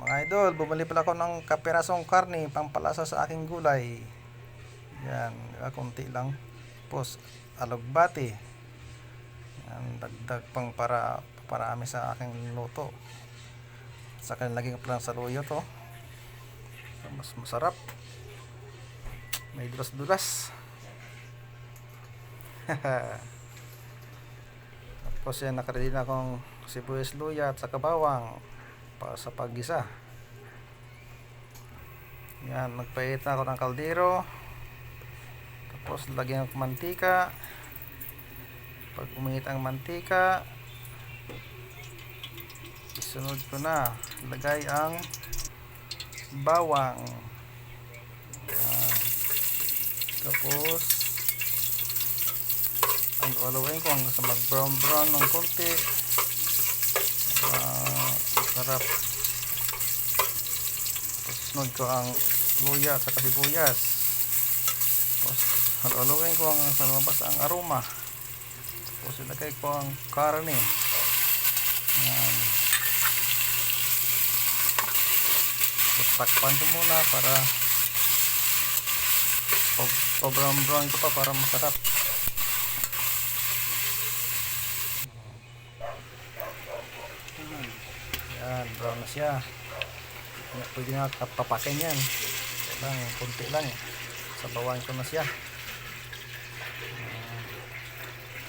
Mga idol, bumili pala ako ng kapirasong karne pampalasa sa aking gulay. Yan, diba, konti lang. Tapos, alugbati. Yan, dagdag pang para parami sa aking luto. Saka lagyan ko pala ng saluyo to. Mas masarap. May dulas-dulas. Tapos yan, nakaready na akong sibuyas luya at saka bawang para sa paggisa. Yan, nagpahit na ako ng kaldero. Tapos lagyan ko mantika. Pag uminit ang mantika, isunod ko na. Lagay ang bawang. Yan. Tapos, ang aluin ko hanggang sa mag brown brown ng konti. Ah, sarap. Sunod ko ang luya at saka sibuyas. Tapos haluin ko hanggang sa lumabas ang aroma. Tapos ilagay ko ang karne. Yan. Tapos takpan ko muna para pa-brown brown ko pa para masarap. Yan, brown na siya. Pwede na papakin yan. Lang, kunti lang. Sabawan ko na siya. Yan.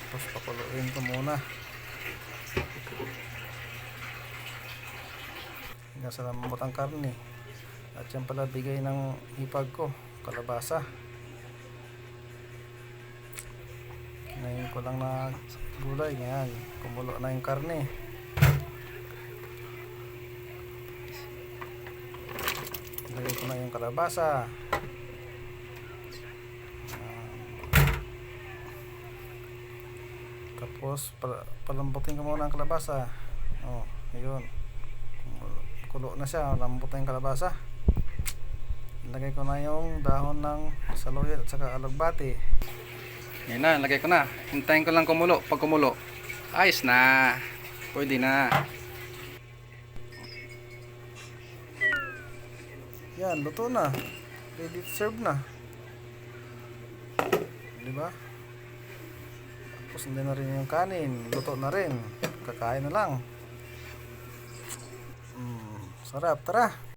Tapos pakuluin ko muna. Hanggang sa lamot ang karne. At yan pala bigay ng hipag ko. Kalabasa. Kinain ko lang na gulay. Yan. Kumulo na yung karne. Ko na yung kalabasa. Ayan. Tapos, pal- palambutin ko muna ang kalabasa. Oh, ayun. Kulo na siya. Lambutin yung kalabasa. Lagay ko na yung dahon ng saluyot at saka alugbati. Yan na, lagay ko na. Hintayin ko lang kumulo. Pag kumulo, ayos na. Pwede na. Yan, luto na. Ready to serve na. Di ba? Tapos hindi na rin yung kanin. Luto na rin. Kakain na lang. Mm, sarap. Tara.